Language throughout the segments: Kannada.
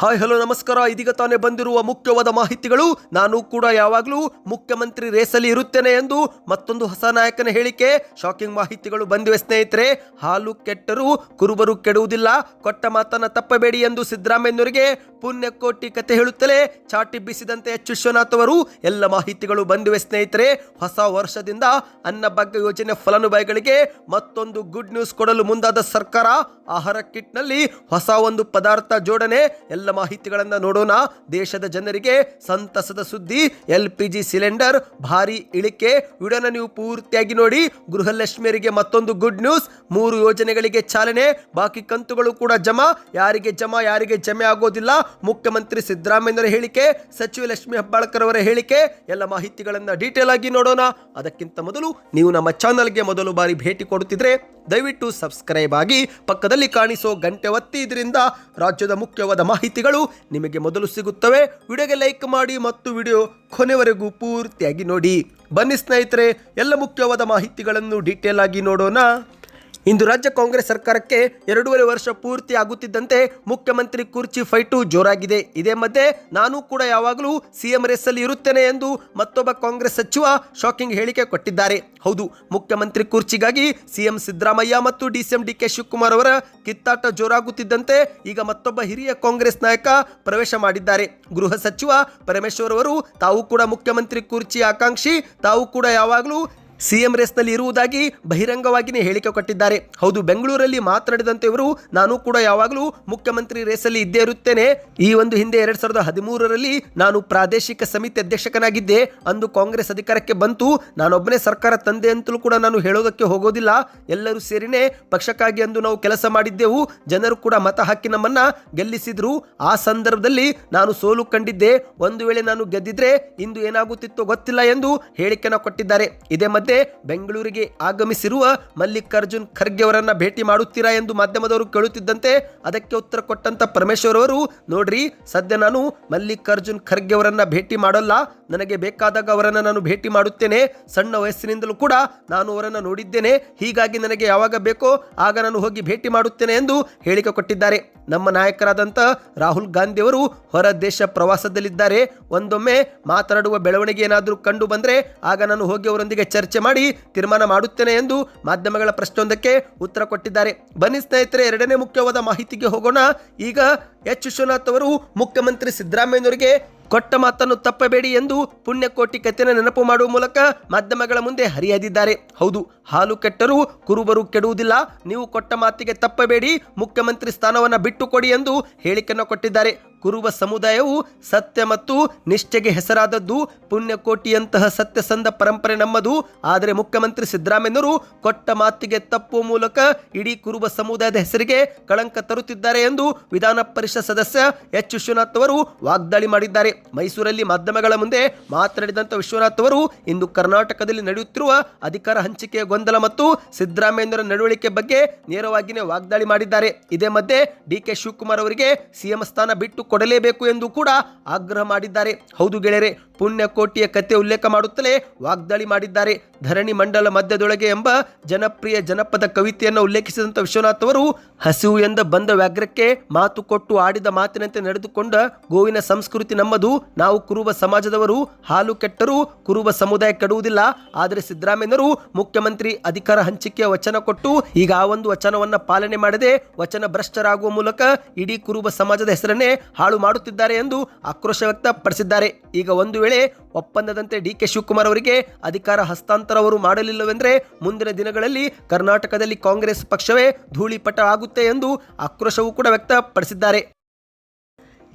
ಹಾಯ್, ಹಲೋ, ನಮಸ್ಕಾರ. ಇದೀಗ ತಾನೇ ಬಂದಿರುವ ಮುಖ್ಯವಾದ ಮಾಹಿತಿಗಳು. ನಾನು ಕೂಡ ಯಾವಾಗಲೂ ಮುಖ್ಯಮಂತ್ರಿ ರೇಸಲ್ಲಿ ಇರುತ್ತೇನೆ ಎಂದು ಮತ್ತೊಂದು ಹೊಸ ನಾಯಕನ ಹೇಳಿಕೆ. ಶಾಕಿಂಗ್ ಮಾಹಿತಿಗಳು ಬಂದಿವೆ ಸ್ನೇಹಿತರೆ. ಹಾಲು ಕೆಟ್ಟರೂ ಕುರುಬರು ಕೆಡುವುದಿಲ್ಲ. ಕೊಟ್ಟ ಮಾತನ್ನ ತಪ್ಪಬೇಡಿ ಎಂದು ಸಿದ್ದರಾಮಯ್ಯನವರಿಗೆ ಪುಣ್ಯಕೋಟಿ ಕತೆ ಹೇಳುತ್ತಲೇ ಚಾಟಿ ಬೀಸಿದಂತೆ ಎಚ್ ವಿಶ್ವನಾಥ್ ಅವರು ಎಲ್ಲ ಮಾಹಿತಿಗಳು ಬಂದಿವೆ ಸ್ನೇಹಿತರೆ. ಹೊಸ ವರ್ಷದಿಂದ ಅನ್ನಭಾಗ್ಯ ಯೋಜನೆ ಫಲಾನುಭವಿಗಳಿಗೆ ಮತ್ತೊಂದು ಗುಡ್ ನ್ಯೂಸ್ ಕೊಡಲು ಮುಂದಾದ ಸರ್ಕಾರ. ಆಹಾರ ಕಿಟ್ನಲ್ಲಿ ಹೊಸ ಒಂದು ಪದಾರ್ಥ ಜೋಡಣೆ. ಎಲ್ಲ ಮಾಹಿತಿಗಳನ್ನು ನೋಡೋಣ. ದೇಶದ ಜನರಿಗೆ ಸಂತಸದ ಸುದ್ದಿ, ಎಲ್ ಪಿ ಜಿ ಸಿಲಿಂಡರ್, ಭಾರಿ ಇಳಿಕೆ. ವಿಡಿಯೋನ ನೀವು ಪೂರ್ತಿಯಾಗಿ ನೋಡಿ. ಗೃಹಲಕ್ಷ್ಮಿಯರಿಗೆ ಮತ್ತೊಂದು ಗುಡ್ ನ್ಯೂಸ್ ಮೂರು ಯೋಜನೆಗಳಿಗೆ ಚಾಲನೆ. ಬಾಕಿ ಕಂತುಗಳು ಕೂಡ ಜಮಾ. ಯಾರಿಗೆ ಜಮಾ, ಯಾರಿಗೆ ಜಮೆ ಆಗೋದಿಲ್ಲ. ಮುಖ್ಯಮಂತ್ರಿ ಸಿದ್ದರಾಮಯ್ಯನವರ ಹೇಳಿಕೆ, ಸಚಿವ ಲಕ್ಷ್ಮಿ ಹೆಬ್ಬಾಳ್ಕರ್ ಅವರ ಹೇಳಿಕೆ. ಎಲ್ಲ ಮಾಹಿತಿಗಳನ್ನು ಡೀಟೇಲ್ ಆಗಿ ನೋಡೋಣ. ಅದಕ್ಕಿಂತ ಮೊದಲು ನೀವು ನಮ್ಮ ಚಾನಲ್ಗೆ ಮೊದಲು ಬಾರಿ ಭೇಟಿ ಕೊಡುತ್ತಿದ್ರೆ ದಯವಿಟ್ಟು ಸಬ್ಸ್ಕ್ರೈಬ್ ಆಗಿ ಪಕ್ಕದಲ್ಲಿ ಕಾಣಿಸೋ ಗಂಟೆ ಒತ್ತಿ. ಇದರಿಂದ ರಾಜ್ಯದ ಮುಖ್ಯವಾದ ಮಾಹಿತಿಗಳು ನಿಮಗೆ ಮೊದಲು ಸಿಗುತ್ತವೆ. ವಿಡಿಯೋಗೆ ಲೈಕ್ ಮಾಡಿ ಮತ್ತು ವಿಡಿಯೋ ಕೊನೆವರೆಗೂ ಪೂರ್ತಿಯಾಗಿ ನೋಡಿ. ಬನ್ನಿ ಸ್ನೇಹಿತರೆ, ಎಲ್ಲ ಮುಖ್ಯವಾದ ಮಾಹಿತಿಗಳನ್ನು ಡೀಟೇಲ್ ಆಗಿ ನೋಡೋಣ. ಇಂದು ರಾಜ್ಯ ಕಾಂಗ್ರೆಸ್ ಸರ್ಕಾರಕ್ಕೆ ಎರಡೂವರೆ ವರ್ಷ ಪೂರ್ತಿ ಆಗುತ್ತಿದ್ದಂತೆ ಮುಖ್ಯಮಂತ್ರಿ ಕುರ್ಚಿ ಫೈಟು ಜೋರಾಗಿದೆ. ಇದೇ ಮಧ್ಯೆ ನಾನು ಕೂಡ ಯಾವಾಗಲೂ ಸಿಎಂ ರೇಸಲ್ಲಿ ಇರುತ್ತೇನೆ ಎಂದು ಮತ್ತೊಬ್ಬ ಕಾಂಗ್ರೆಸ್ ಸಚಿವ ಶಾಕಿಂಗ್ ಹೇಳಿಕೆ ಕೊಟ್ಟಿದ್ದಾರೆ. ಹೌದು, ಮುಖ್ಯಮಂತ್ರಿ ಕುರ್ಚಿಗಾಗಿ ಸಿಎಂ ಸಿದ್ದರಾಮಯ್ಯ ಮತ್ತು ಡಿಸಿಎಂ ಡಿ ಕೆ ಶಿವಕುಮಾರ್ ಅವರ ಕಿತ್ತಾಟ ಜೋರಾಗುತ್ತಿದ್ದಂತೆ ಈಗ ಮತ್ತೊಬ್ಬ ಹಿರಿಯ ಕಾಂಗ್ರೆಸ್ ನಾಯಕ ಪ್ರವೇಶ ಮಾಡಿದ್ದಾರೆ. ಗೃಹ ಸಚಿವ ಪರಮೇಶ್ವರ್ ಅವರು ತಾವು ಕೂಡ ಮುಖ್ಯಮಂತ್ರಿ ಕುರ್ಚಿ ಆಕಾಂಕ್ಷಿ, ತಾವು ಕೂಡ ಯಾವಾಗಲೂ ಸಿಎಂ ರೇಸ್ನಲ್ಲಿ ಇರುವುದಾಗಿ ಬಹಿರಂಗವಾಗಿಯೇ ಹೇಳಿಕೆ ಕೊಟ್ಟಿದ್ದಾರೆ. ಹೌದು, ಬೆಂಗಳೂರಲ್ಲಿ ಮಾತನಾಡಿದಂತೆ ಇವರು, ನಾನು ಕೂಡ ಯಾವಾಗಲೂ ಮುಖ್ಯಮಂತ್ರಿ ರೇಸಲ್ಲಿ ಇದ್ದೇ ಇರುತ್ತೇನೆ. ಈ ಒಂದು ಹಿಂದೆ ಎರಡ್ ಸಾವಿರದ ಹದಿಮೂರರಲ್ಲಿ ನಾನು ಪ್ರಾದೇಶಿಕ ಸಮಿತಿ ಅಧ್ಯಕ್ಷಕನಾಗಿದ್ದೆ. ಅಂದು ಕಾಂಗ್ರೆಸ್ ಅಧಿಕಾರಕ್ಕೆ ಬಂತು. ನಾನೊಬ್ಬನೇ ಸರ್ಕಾರ ತಂದೆ ಅಂತಲೂ ಕೂಡ ನಾನು ಹೇಳೋದಕ್ಕೆ ಹೋಗೋದಿಲ್ಲ. ಎಲ್ಲರೂ ಸೇರಿನೇ ಪಕ್ಷಕ್ಕಾಗಿ ಅಂದು ನಾವು ಕೆಲಸ ಮಾಡಿದ್ದೆವು. ಜನರು ಕೂಡ ಮತ ಹಾಕಿ ನಮ್ಮನ್ನ ಗೆಲ್ಲಿಸಿದ್ರು. ಆ ಸಂದರ್ಭದಲ್ಲಿ ನಾನು ಸೋಲು ಕಂಡಿದ್ದೆ. ಒಂದು ವೇಳೆ ನಾನು ಗೆದ್ದಿದ್ರೆ ಇಂದು ಏನಾಗುತ್ತಿತ್ತು ಗೊತ್ತಿಲ್ಲ ಎಂದು ಹೇಳಿಕೆಯನ್ನು ಕೊಟ್ಟಿದ್ದಾರೆ. ಇದೇ ಮಧ್ಯೆ ಬೆಂಗಳೂರಿಗೆ ಆಗಮಿಸಿರುವ ಮಲ್ಲಿಕಾರ್ಜುನ್ ಖರ್ಗೆ ಅವರನ್ನ ಭೇಟಿ ಮಾಡುತ್ತೀರಾ ಎಂದು ಮಾಧ್ಯಮದವರು ಕೇಳುತ್ತಿದ್ದಂತೆ ಅದಕ್ಕೆ ಉತ್ತರ ಕೊಟ್ಟಂತ ಪರಮೇಶ್ವರ್ ಅವರು, ನೋಡ್ರಿ, ಸದ್ಯ ನಾನು ಮಲ್ಲಿಕಾರ್ಜುನ್ ಖರ್ಗೆ ಅವರನ್ನ ಭೇಟಿ ಮಾಡಲ್ಲ ನನಗೆ ಬೇಕಾದಾಗ ಅವರನ್ನು ನಾನು ಭೇಟಿ ಮಾಡುತ್ತೇನೆ. ಸಣ್ಣ ವಯಸ್ಸಿನಿಂದಲೂ ಕೂಡ ನಾನು ಅವರನ್ನು ನೋಡಿದ್ದೇನೆ. ಹೀಗಾಗಿ ನನಗೆ ಯಾವಾಗ ಬೇಕೋ ಆಗ ನಾನು ಹೋಗಿ ಭೇಟಿ ಮಾಡುತ್ತೇನೆ ಎಂದು ಹೇಳಿಕೆ ಕೊಟ್ಟಿದ್ದಾರೆ. ನಮ್ಮ ನಾಯಕರಾದಂಥ ರಾಹುಲ್ ಗಾಂಧಿಯವರು ಹೊರ ದೇಶ ಪ್ರವಾಸದಲ್ಲಿದ್ದಾರೆ. ಒಂದೊಮ್ಮೆ ಮಾತನಾಡುವ ಬೆಳವಣಿಗೆ ಏನಾದರೂ ಕಂಡು ಬಂದರೆ ಆಗ ನಾನು ಹೋಗಿ ಅವರೊಂದಿಗೆ ಚರ್ಚೆ ಮಾಡಿ ತೀರ್ಮಾನ ಮಾಡುತ್ತೇನೆ ಎಂದು ಮಾಧ್ಯಮಗಳ ಪ್ರಶ್ನೆಯೊಂದಕ್ಕೆ ಉತ್ತರ ಕೊಟ್ಟಿದ್ದಾರೆ. ಬನ್ನಿ ಸ್ನೇಹಿತರೆ, ಎರಡನೇ ಮುಖ್ಯವಾದ ಮಾಹಿತಿಗೆ ಹೋಗೋಣ. ಈಗ ಎಚ್ ವಿಶ್ವನಾಥ್ ಅವರು ಮುಖ್ಯಮಂತ್ರಿ ಸಿದ್ದರಾಮಯ್ಯನವರಿಗೆ ಕೊಟ್ಟ ಮಾತನ್ನು ತಪ್ಪಬೇಡಿ ಎಂದು ಪುಣ್ಯಕೋಟಿ ಕಥೆನ ನೆನಪು ಮಾಡುವ ಮೂಲಕ ಮಾಧ್ಯಮಗಳ ಮುಂದೆ ಹರಿಯದಿದ್ದಾರೆ ಹೌದು, ಹಾಲು ಕೆಟ್ಟರೂ ಕುರುಬರು ಕೆಡುವುದಿಲ್ಲ. ನೀವು ಕೊಟ್ಟ ಮಾತಿಗೆ ತಪ್ಪಬೇಡಿ, ಮುಖ್ಯಮಂತ್ರಿ ಸ್ಥಾನವನ್ನು ಬಿಟ್ಟುಕೊಡಿ ಎಂದು ಹೇಳಿಕೆಯನ್ನು ಕೊಟ್ಟಿದ್ದಾರೆ. ಕುರುಬ ಸಮುದಾಯವು ಸತ್ಯ ಮತ್ತು ನಿಷ್ಠೆಗೆ ಹೆಸರಾದದ್ದು ಪುಣ್ಯಕೋಟಿಯಂತಹ ಸತ್ಯಸಂಧ ಪರಂಪರೆ ನಮ್ಮದು. ಆದರೆ ಮುಖ್ಯಮಂತ್ರಿ ಸಿದ್ದರಾಮಯ್ಯನವರು ಕೊಟ್ಟ ಮಾತಿಗೆ ತಪ್ಪುವ ಮೂಲಕ ಇಡೀ ಕುರುಬ ಸಮುದಾಯದ ಹೆಸರಿಗೆ ಕಳಂಕ ತರುತ್ತಿದ್ದಾರೆ ಎಂದು ವಿಧಾನ ಪರಿಷತ್ ಸದಸ್ಯ ಎಚ್. ವಿಶ್ವನಾಥ್ ಅವರು ವಾಗ್ದಾಳಿ ಮಾಡಿದ್ದಾರೆ. ಮೈಸೂರಲ್ಲಿ ಮಾಧ್ಯಮಗಳ ಮುಂದೆ ಮಾತನಾಡಿದಂಥ ವಿಶ್ವನಾಥ್ ಅವರು ಇಂದು ಕರ್ನಾಟಕದಲ್ಲಿ ನಡೆಯುತ್ತಿರುವ ಅಧಿಕಾರ ಹಂಚಿಕೆಯ ಗೊಂದಲ ಮತ್ತು ಸಿದ್ದರಾಮಯ್ಯನವರ ನಡವಳಿಕೆ ಬಗ್ಗೆ ನೇರವಾಗಿಯೇ ವಾಗ್ದಾಳಿ ಮಾಡಿದ್ದಾರೆ. ಇದೇ ಮಧ್ಯೆ ಡಿ ಕೆ ಶಿವಕುಮಾರ್ ಅವರಿಗೆ ಸಿಎಂ ಸ್ಥಾನ ಬಿಟ್ಟು ಕೊಡಲೇಬೇಕು ಎಂದು ಕೂಡ ಆಗ್ರಹ ಮಾಡಿದ್ದಾರೆ. ಹೌದು ಗೆಳೆಯರೆ ಪುಣ್ಯಕೋಟಿಯ ಕತೆ ಉಲ್ಲೇಖ ಮಾಡುತ್ತಲೇ ವಾಗ್ದಾಳಿ ಮಾಡಿದ್ದಾರೆ. ಧರಣಿ ಮಂಡಲ ಮಧ್ಯದೊಳಗೆ ಎಂಬ ಜನಪ್ರಿಯ ಜನಪದ ಕವಿತೆಯನ್ನು ಉಲ್ಲೇಖಿಸಿದಂಥ ವಿಶ್ವನಾಥ್ ಅವರು, ಹಸಿವು ಎಂದ ಬಂದ ವ್ಯಾಘ್ರಕ್ಕೆ ಮಾತು ಕೊಟ್ಟು ಆಡಿದ ಮಾತಿನಂತೆ ನಡೆದುಕೊಂಡ ಗೋವಿನ ಸಂಸ್ಕೃತಿ ನಮ್ಮದು. ನಾವು ಕುರುಬ ಸಮಾಜದವರು, ಹಾಲು ಕೆಟ್ಟರೂ ಕುರುಬ ಸಮುದಾಯ ಕೆಡುವುದಿಲ್ಲ. ಆದರೆ ಸಿದ್ದರಾಮಯ್ಯನವರು ಮುಖ್ಯಮಂತ್ರಿ ಅಧಿಕಾರ ಹಂಚಿಕೆಯ ವಚನ ಕೊಟ್ಟು ಈಗ ಆ ಒಂದು ವಚನವನ್ನ ಪಾಲನೆ ಮಾಡದೆ ವಚನ ಭ್ರಷ್ಟರಾಗುವ ಮೂಲಕ ಇಡೀ ಕುರುಬ ಸಮಾಜದ ಹೆಸರನ್ನೇ ಹಾಳು ಮಾಡುತ್ತಿದ್ದಾರೆ ಎಂದು ಆಕ್ರೋಶ ವ್ಯಕ್ತಪಡಿಸಿದ್ದಾರೆ. ಈಗ ಒಂದು ವೇಳೆ ಒಪ್ಪಂದದಂತೆ ಡಿ ಕೆ ಶಿವಕುಮಾರ್ ಅವರಿಗೆ ಅಧಿಕಾರ ಹಸ್ತಾಂತರ ಅವರು ಮಾಡಲಿಲ್ಲವೆಂದರೆ ಮುಂದಿನ ದಿನಗಳಲ್ಲಿ ಕರ್ನಾಟಕದಲ್ಲಿ ಕಾಂಗ್ರೆಸ್ ಪಕ್ಷವೇ ಧೂಳಿಪಟ ಆಗುತ್ತೆ ಎಂದು ಆಕ್ರೋಶವೂ ಕೂಡ ವ್ಯಕ್ತಪಡಿಸಿದ್ದಾರೆ.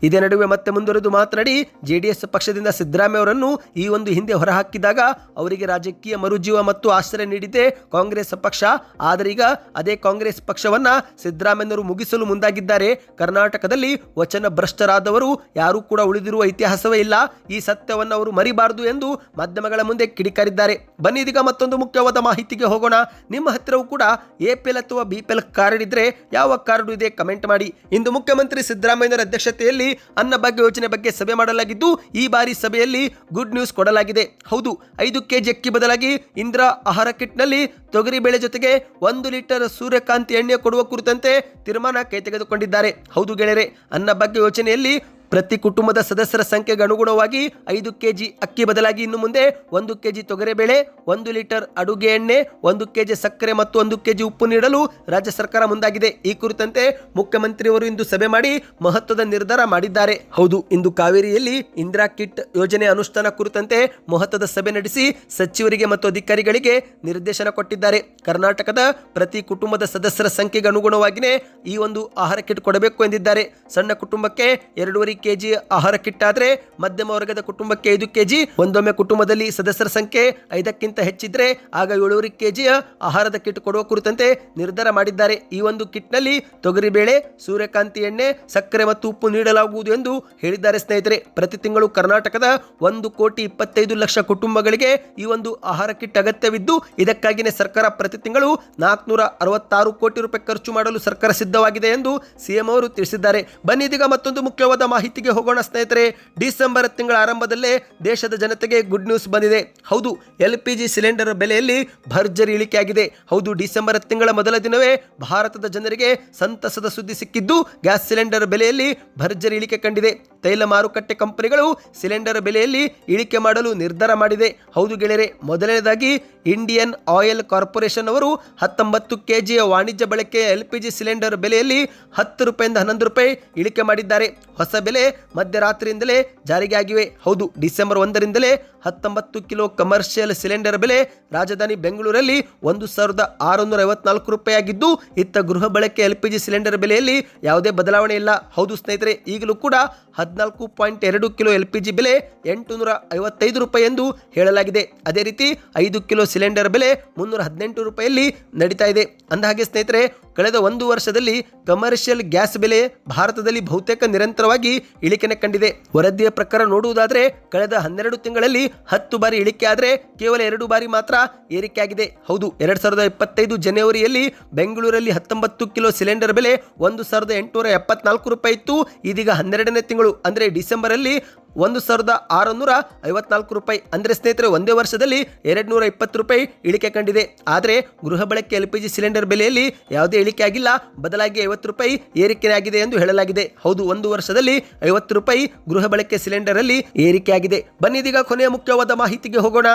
ಇದೇ ನಡುವೆ ಮತ್ತೆ ಮುಂದುವರೆದು ಮಾತನಾಡಿ ಜೆಡಿಎಸ್ ಪಕ್ಷದಿಂದ ಸಿದ್ದರಾಮಯ್ಯ ಅವರನ್ನು ಈ ಒಂದು ಹಿಂದೆ ಹೊರಹಾಕಿದಾಗ ಅವರಿಗೆ ರಾಜಕೀಯ ಮರುಜೀವ ಮತ್ತು ಆಶ್ರಯ ನೀಡಿದೆ ಕಾಂಗ್ರೆಸ್ ಪಕ್ಷ. ಆದರೆ ಅದೇ ಕಾಂಗ್ರೆಸ್ ಪಕ್ಷವನ್ನ ಸಿದ್ದರಾಮಯ್ಯನವರು ಮುಗಿಸಲು ಮುಂದಾಗಿದ್ದಾರೆ. ಕರ್ನಾಟಕದಲ್ಲಿ ವಚನ ಭ್ರಷ್ಟರಾದವರು ಯಾರೂ ಕೂಡ ಉಳಿದಿರುವ ಇತಿಹಾಸವೇ ಇಲ್ಲ. ಈ ಸತ್ಯವನ್ನು ಅವರು ಮರಿಬಾರದು ಎಂದು ಮಾಧ್ಯಮಗಳ ಮುಂದೆ ಕಿಡಿಕಾರಿದ್ದಾರೆ. ಬನ್ನಿ ಇದೀಗ ಮತ್ತೊಂದು ಮುಖ್ಯವಾದ ಮಾಹಿತಿಗೆ ಹೋಗೋಣ. ನಿಮ್ಮ ಹತ್ತಿರವೂ ಕೂಡ ಎಪಿಎಲ್ ಅಥವಾ ಬಿಪಿಎಲ್ ಕಾರ್ಡ್ ಇದ್ರೆ ಯಾವ ಕಾರ್ಡ್ ಇದೆ ಕಮೆಂಟ್ ಮಾಡಿ. ಇಂದು ಮುಖ್ಯಮಂತ್ರಿ ಸಿದ್ದರಾಮಯ್ಯನವರ ಅಧ್ಯಕ್ಷತೆಯಲ್ಲಿ ಕಚೇರಿಯಲ್ಲಿ ಅನ್ನಭಾಗ್ಯ ಯೋಜನೆ ಬಗ್ಗೆ ಸಭೆ ಮಾಡಲಾಗಿದ್ದು, ಈ ಬಾರಿ ಸಭೆಯಲ್ಲಿ ಗುಡ್ ನ್ಯೂಸ್ ಕೊಡಲಾಗಿದೆ. ಹೌದು, ಐದು ಕೆಜಿ ಅಕ್ಕಿ ಬದಲಾಗಿ ಇಂದಿರಾ ಆಹಾರ ಕಿಟ್ನಲ್ಲಿ ತೊಗರಿ ಬೇಳೆ ಜೊತೆಗೆ ಒಂದು ಲೀಟರ್ ಸೂರ್ಯಕಾಂತಿ ಎಣ್ಣೆ ಕೊಡುವ ಕುರಿತಂತೆ ತೀರ್ಮಾನ ಕೈ ತೆಗೆದುಕೊಂಡಿದ್ದಾರೆ ಹೌದು ಗೆಳೆಯರೆ ಅನ್ನಭಾಗ್ಯ ಯೋಜನೆಯಲ್ಲಿ ಪ್ರತಿ ಕುಟುಂಬದ ಸದಸ್ಯರ ಸಂಖ್ಯೆಗೆ ಅನುಗುಣವಾಗಿ ಐದು ಕೆಜಿ ಅಕ್ಕಿ ಬದಲಾಗಿ ಇನ್ನು ಮುಂದೆ ಒಂದು ಕೆಜಿ ತೊಗರೆಬೇಳೆ, ಒಂದು ಲೀಟರ್ ಅಡುಗೆ ಎಣ್ಣೆ, ಒಂದು ಕೆಜಿ ಸಕ್ಕರೆ ಮತ್ತು ಒಂದು ಕೆಜಿ ಉಪ್ಪು ನೀಡಲು ರಾಜ್ಯ ಸರ್ಕಾರ ಮುಂದಾಗಿದೆ. ಈ ಕುರಿತಂತೆ ಮುಖ್ಯಮಂತ್ರಿಯವರು ಇಂದು ಸಭೆ ಮಾಡಿ ಮಹತ್ವದ ನಿರ್ಧಾರ ಮಾಡಿದ್ದಾರೆ. ಹೌದು, ಇಂದು ಕಾವೇರಿಯಲ್ಲಿ ಇಂದಿರಾ ಕಿಟ್ ಯೋಜನೆ ಅನುಷ್ಠಾನ ಕುರಿತಂತೆ ಮಹತ್ವದ ಸಭೆ ನಡೆಸಿ ಸಚಿವರಿಗೆ ಮತ್ತು ಅಧಿಕಾರಿಗಳಿಗೆ ನಿರ್ದೇಶನ ಕೊಟ್ಟಿದ್ದಾರೆ. ಕರ್ನಾಟಕದ ಪ್ರತಿ ಕುಟುಂಬದ ಸದಸ್ಯರ ಸಂಖ್ಯೆಗೆ ಅನುಗುಣವಾಗಿಯೇ ಈ ಒಂದು ಆಹಾರ ಕಿಟ್ ಕೊಡಬೇಕು ಎಂದಿದ್ದಾರೆ. ಸಣ್ಣ ಕುಟುಂಬಕ್ಕೆ ಎರಡೂವರೆ ಕೆಜಿ ಆಹಾರ ಕಿಟ್ ಆದರೆ ಮಧ್ಯಮ ವರ್ಗದ ಕುಟುಂಬಕ್ಕೆ ಐದು ಕೆಜಿ, ಒಂದೊಮ್ಮೆ ಕುಟುಂಬದಲ್ಲಿ ಸದಸ್ಯರ ಸಂಖ್ಯೆ ಐದಕ್ಕಿಂತ ಹೆಚ್ಚಿದ್ರೆ ಆಗ ಏಳೂವರೆ ಕೆಜಿಯ ಆಹಾರದ ಕಿಟ್ ಕೊಡುವ ಕುರಿತಂತೆ ನಿರ್ಧಾರ ಮಾಡಿದ್ದಾರೆ. ಈ ಒಂದು ಕಿಟ್ನಲ್ಲಿ ತೊಗರಿಬೇಳೆ, ಸೂರ್ಯಕಾಂತಿ ಎಣ್ಣೆ, ಸಕ್ಕರೆ ಮತ್ತು ಉಪ್ಪು ನೀಡಲಾಗುವುದು ಎಂದು ಹೇಳಿದ್ದಾರೆ ಸ್ನೇಹಿತರೆ. ಪ್ರತಿ ತಿಂಗಳು ಕರ್ನಾಟಕದ ಒಂದು ಕೋಟಿ ಇಪ್ಪತ್ತೈದು ಲಕ್ಷ ಕುಟುಂಬಗಳಿಗೆ ಈ ಒಂದು ಆಹಾರ ಕಿಟ್ ಅಗತ್ಯವಿದ್ದು, ಇದಕ್ಕಾಗಿಯೇ ಸರ್ಕಾರ ಪ್ರತಿ ತಿಂಗಳು ನಾಲ್ಕುನೂರ ಅರವತ್ತಾರು ಕೋಟಿ ರೂಪಾಯಿ ಖರ್ಚು ಮಾಡಲು ಸರ್ಕಾರ ಸಿದ್ಧವಾಗಿದೆ ಎಂದು ಸಿಎಂ ಅವರು ತಿಳಿಸಿದ್ದಾರೆ. ಬನ್ನಿ ಇದೀಗ ಮತ್ತೊಂದು ಮುಖ್ಯವಾದ ಮಾಹಿತಿಗೆ ಹೋಗೋಣ ಸ್ನೇಹಿತರೆ, ಡಿಸೆಂಬರ್ ತಿಂಗಳ ಆರಂಭದಲ್ಲೇ ದೇಶದ ಜನತೆಗೆ ಗುಡ್ ನ್ಯೂಸ್ ಬಂದಿದೆ. ಹೌದು, ಎಲ್ ಪಿ ಸಿಲಿಂಡರ್ ಬೆಲೆಯಲ್ಲಿ ಭರ್ಜರಿ ಇಳಿಕೆಯಾಗಿದೆ. ಹೌದು, ಡಿಸೆಂಬರ್ ತಿಂಗಳ ಮೊದಲ ದಿನವೇ ಭಾರತದ ಜನರಿಗೆ ಸಂತಸದ ಸುದ್ದಿ ಸಿಕ್ಕಿದ್ದು ಗ್ಯಾಸ್ ಸಿಲಿಂಡರ್ ಬೆಲೆಯಲ್ಲಿ ಭರ್ಜರಿ ಇಳಿಕೆ ಕಂಡಿದೆ. ತೈಲ ಮಾರುಕಟ್ಟೆ ಕಂಪನಿಗಳು ಸಿಲಿಂಡರ್ ಬೆಲೆಯಲ್ಲಿ ಇಳಿಕೆ ಮಾಡಲು ನಿರ್ಧಾರ ಮಾಡಿದೆ. ಹೌದು ಗೆಳೆಯರೆ, ಮೊದಲನೇದಾಗಿ ಇಂಡಿಯನ್ ಆಯಿಲ್ ಕಾರ್ಪೊರೇಷನ್ ಅವರು ಹತ್ತೊಂಬತ್ತು ಕೆಜಿಯ ವಾಣಿಜ್ಯ ಬಳಕೆಯ ಎಲ್ ಪಿ ಸಿಲಿಂಡರ್ ಬೆಲೆಯಲ್ಲಿ ಹತ್ತು ರೂಪಾಯಿಂದ ಹನ್ನೊಂದು ರೂಪಾಯಿ ಇಳಿಕೆ ಮಾಡಿದ್ದಾರೆ. ಹೊಸ ಬೆಲೆ ಮಧ್ಯರಾತ್ರಿಯಿಂದಲೇ ಜಾರಿಗೆ ಆಗಿವೆ ಹೌದು, ಡಿಸೆಂಬರ್ ಒಂದರಿಂದಲೇ ಹತ್ತೊಂಬತ್ತು ಕಿಲೋ ಕಮರ್ಷಿಯಲ್ ಸಿಲಿಂಡರ್ ಬೆಲೆ ರಾಜಧಾನಿ ಬೆಂಗಳೂರಲ್ಲಿ ಒಂದು ಸಾವಿರದ ಆರುನೂರ ಐವತ್ನಾಲ್ಕು ರೂಪಾಯಿ ಆಗಿದ್ದು ಇತ್ತ ಗೃಹ ಬಳಕೆ ಎಲ್ ಪಿ ಜಿ ಸಿಲಿಂಡರ್ ಬೆಲೆಯಲ್ಲಿ ಯಾವುದೇ ಬದಲಾವಣೆ ಇಲ್ಲ. ಹೌದು ಸ್ನೇಹಿತರೆ, ಈಗಲೂ ಕೂಡ ಹದಿನಾಲ್ಕು ಪಾಯಿಂಟ್ ಎರಡು ಕಿಲೋ ಎಲ್ ಪಿ ಜಿ ಬೆಲೆ ಎಂಟುನೂರ ಐವತ್ತೈದು ರೂಪಾಯಿ ಎಂದು ಹೇಳಲಾಗಿದೆ. ಅದೇ ರೀತಿ, ಐದು ಕಿಲೋ ಸಿಲಿಂಡರ್ ಬೆಲೆ ಮುನ್ನೂರ ಹದಿನೆಂಟು ರೂಪಾಯಿಯಲ್ಲಿ ನಡೀತಾ ಇದೆ. ಅಂದಹಾಗೆ ಸ್ನೇಹಿತರೆ, ಕಳೆದ ಒಂದು ವರ್ಷದಲ್ಲಿ ಕಮರ್ಷಿಯಲ್ ಗ್ಯಾಸ್ ಬೆಲೆ ಭಾರತದಲ್ಲಿ ಬಹುತೇಕ ನಿರಂತರವಾಗಿ ಇಳಿಕೆನೆ ಕಂಡಿದೆ. ವರದಿಯ ಪ್ರಕಾರ ನೋಡುವುದಾದರೆ, ಕಳೆದ ಹನ್ನೆರಡು ತಿಂಗಳಲ್ಲಿ ಹತ್ತು ಬಾರಿ ಇಳಿಕೆ ಆದರೆ ಕೇವಲ ಎರಡು ಬಾರಿ ಮಾತ್ರ ಏರಿಕೆಯಾಗಿದೆ. ಹೌದು, ಎರಡ್ ಸಾವಿರದ ಇಪ್ಪತ್ತೈದು ಜನವರಿಯಲ್ಲಿ ಬೆಂಗಳೂರಲ್ಲಿ ಹತ್ತೊಂಬತ್ತು ಕಿಲೋ ಸಿಲಿಂಡರ್ ಬೆಲೆ ಒಂದು ಸಾವಿರದ ಎಂಟುನೂರ ಎಪ್ಪತ್ನಾಲ್ಕು ರೂಪಾಯಿ ಇತ್ತು. ಇದೀಗ ಹನ್ನೆರಡನೇ ತಿಂಗಳು, ಅಂದರೆ ಡಿಸೆಂಬರಲ್ಲಿ ಒಂದು ಸಾವಿರದ ಆರುನೂರ ಐವತ್ನಾಲ್ಕು ರೂಪಾಯಿ. ಅಂದರೆ ಸ್ನೇಹಿತರೆ, ಒಂದೇ ವರ್ಷದಲ್ಲಿ ಎರಡು ನೂರ ಇಪ್ಪತ್ತು ರೂಪಾಯಿ ಇಳಿಕೆ ಕಂಡಿದೆ. ಆದರೆ ಗೃಹ ಬಳಕೆ ಎಲ್ ಪಿ ಜಿ ಸಿಲಿಂಡರ್ ಬೆಲೆಯಲ್ಲಿ ಯಾವುದೇ ಇಳಿಕೆ ಆಗಿಲ್ಲ. ಬದಲಾಗಿ ಐವತ್ತು ರೂಪಾಯಿ ಏರಿಕೆಯಾಗಿದೆ ಎಂದು ಹೇಳಲಾಗಿದೆ. ಹೌದು, ಒಂದು ವರ್ಷದಲ್ಲಿ ಐವತ್ತು ರೂಪಾಯಿ ಗೃಹ ಬಳಕೆ ಸಿಲಿಂಡರ್ ಅಲ್ಲಿ ಏರಿಕೆಯಾಗಿದೆ ಬನ್ನಿ ಇದೀಗ ಕೊನೆಯ ಮುಖ್ಯವಾದ ಮಾಹಿತಿಗೆ ಹೋಗೋಣ.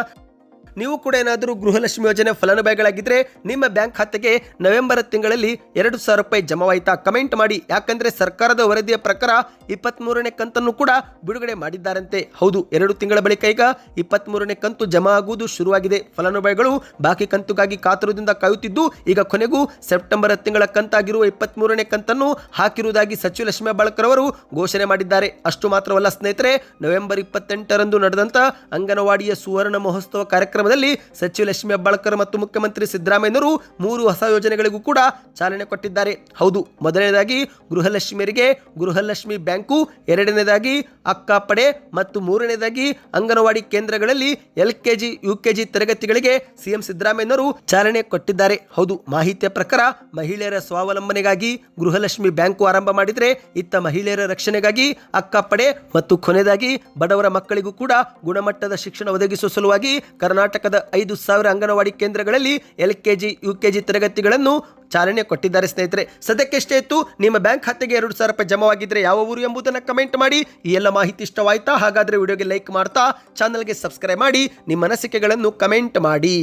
ನೀವು ಕೂಡ ಏನಾದರೂ ಗೃಹಲಕ್ಷ್ಮಿ ಯೋಜನೆ ಫಲಾನುಭವಿಗಳಾಗಿದ್ದರೆ ನಿಮ್ಮ ಬ್ಯಾಂಕ್ ಖಾತೆಗೆ ನವೆಂಬರ್ ತಿಂಗಳಲ್ಲಿ ಎರಡು ಸಾವಿರ ರೂಪಾಯಿ ಜಮಾವಾಯಿತಾ ಕಮೆಂಟ್ ಮಾಡಿ. ಯಾಕಂದ್ರೆ ಸರ್ಕಾರದ ವರದಿಯ ಪ್ರಕಾರ ಇಪ್ಪತ್ತ್ಮೂರನೇ ಕಂತನ್ನು ಕೂಡ ಬಿಡುಗಡೆ ಮಾಡಿದ್ದಾರಂತೆ. ಹೌದು, ಎರಡು ತಿಂಗಳ ಬಳಿಕ ಈಗ ಇಪ್ಪತ್ತ್ಮೂರನೇ ಕಂತು ಜಮಾ ಆಗುವುದು ಶುರುವಾಗಿದೆ. ಫಲಾನುಭವಿಗಳು ಬಾಕಿ ಕಂತುಗಾಗಿ ಕಾತುರದಿಂದ ಕಾಯುತ್ತಿದ್ದು, ಈಗ ಕೊನೆಗೂ ಸೆಪ್ಟೆಂಬರ್ ತಿಂಗಳ ಕಂತಾಗಿರುವ ಇಪ್ಪತ್ತ್ಮೂರನೇ ಕಂತನ್ನು ಹಾಕಿರುವುದಾಗಿ ಸಚಿವ ಲಕ್ಷ್ಮೀ ಬಾಳಕರ್ ಅವರು ಘೋಷಣೆ ಮಾಡಿದ್ದಾರೆ. ಅಷ್ಟು ಮಾತ್ರವಲ್ಲ ಸ್ನೇಹಿತರೆ, ನವೆಂಬರ್ ಇಪ್ಪತ್ತೆಂಟರಂದು ನಡೆದಂತ ಅಂಗನವಾಡಿಯ ಸುವರ್ಣ ಮಹೋತ್ಸವ ಕಾರ್ಯಕ್ರಮದಲ್ಲಿ ಸಚಿವ ಲಕ್ಷ್ಮಿ ಹೆಬ್ಬಾಳ್ಕರ್ ಮತ್ತು ಮುಖ್ಯಮಂತ್ರಿ ಸಿದ್ದರಾಮಯ್ಯನವರು ಮೂರು ಹೊಸ ಯೋಜನೆಗಳಿಗೂ ಕೂಡ ಚಾಲನೆ ಕೊಟ್ಟಿದ್ದಾರೆ. ಹೌದು, ಮೊದಲನೇದಾಗಿ ಗೃಹಲಕ್ಷ್ಮಿಯರಿಗೆ ಗೃಹಲಕ್ಷ್ಮಿ ಬ್ಯಾಂಕು, ಎರಡನೇದಾಗಿ ಅಕ್ಕ ಪಡೆ ಮತ್ತು ಮೂರನೇದಾಗಿ ಅಂಗನವಾಡಿ ಕೇಂದ್ರಗಳಲ್ಲಿ ಎಲ್ ಕೆಜಿ ಯು ಕೆಜಿ ತರಗತಿಗಳಿಗೆ ಸಿಎಂ ಸಿದ್ದರಾಮಯ್ಯನವರು ಚಾಲನೆ ಕೊಟ್ಟಿದ್ದಾರೆ. ಹೌದು, ಮಾಹಿತಿಯ ಪ್ರಕಾರ ಮಹಿಳೆಯರ ಸ್ವಾವಲಂಬನೆಗಾಗಿ ಗೃಹಲಕ್ಷ್ಮಿ ಬ್ಯಾಂಕು ಆರಂಭ ಮಾಡಿದರೆ ಇತ್ತ ಮಹಿಳೆಯರ ರಕ್ಷಣೆಗಾಗಿ ಅಕ್ಕ ಪಡೆ ಮತ್ತು ಕೊನೆಯದಾಗಿ ಬಡವರ ಮಕ್ಕಳಿಗೂ ಕೂಡ ಗುಣಮಟ್ಟದ ಶಿಕ್ಷಣ ಒದಗಿಸುವ ಸಲುವಾಗಿ ಕರ್ನಾಟಕದ ಐದು ಸಾವಿರ ಅಂಗನವಾಡಿ ಕೇಂದ್ರಗಳಲ್ಲಿ L K G U K G ತರಗತಿಗಳನ್ನು ಚಾಲನೆ ಕೊಟ್ಟಿದ್ದಾರೆ ಸ್ನೇಹಿತರೆ. ಸದ್ಯಕ್ಕೆ ಇತ್ತು, ನಿಮ್ಮ ಬ್ಯಾಂಕ್ ಖಾತೆಗೆ ಎರಡು ಸಾವಿರ ರೂಪಾಯಿ ಜಮವಾಗಿದ್ದರೆ ಯಾವ ಊರು ಎಂಬುದನ್ನು ಕಮೆಂಟ್ ಮಾಡಿ. ಈ ಎಲ್ಲ ಮಾಹಿತಿ ಇಷ್ಟವಾಯ್ತಾ? ಹಾಗಾದರೆ ವಿಡಿಯೋಗೆ ಲೈಕ್ ಮಾಡ್ತಾ, ಚಾನಲ್ಗೆ ಸಬ್ಸ್ಕ್ರೈಬ್ ಮಾಡಿ, ನಿಮ್ಮ ಅನಿಸಿಕೆಗಳನ್ನು ಕಮೆಂಟ್ ಮಾಡಿ.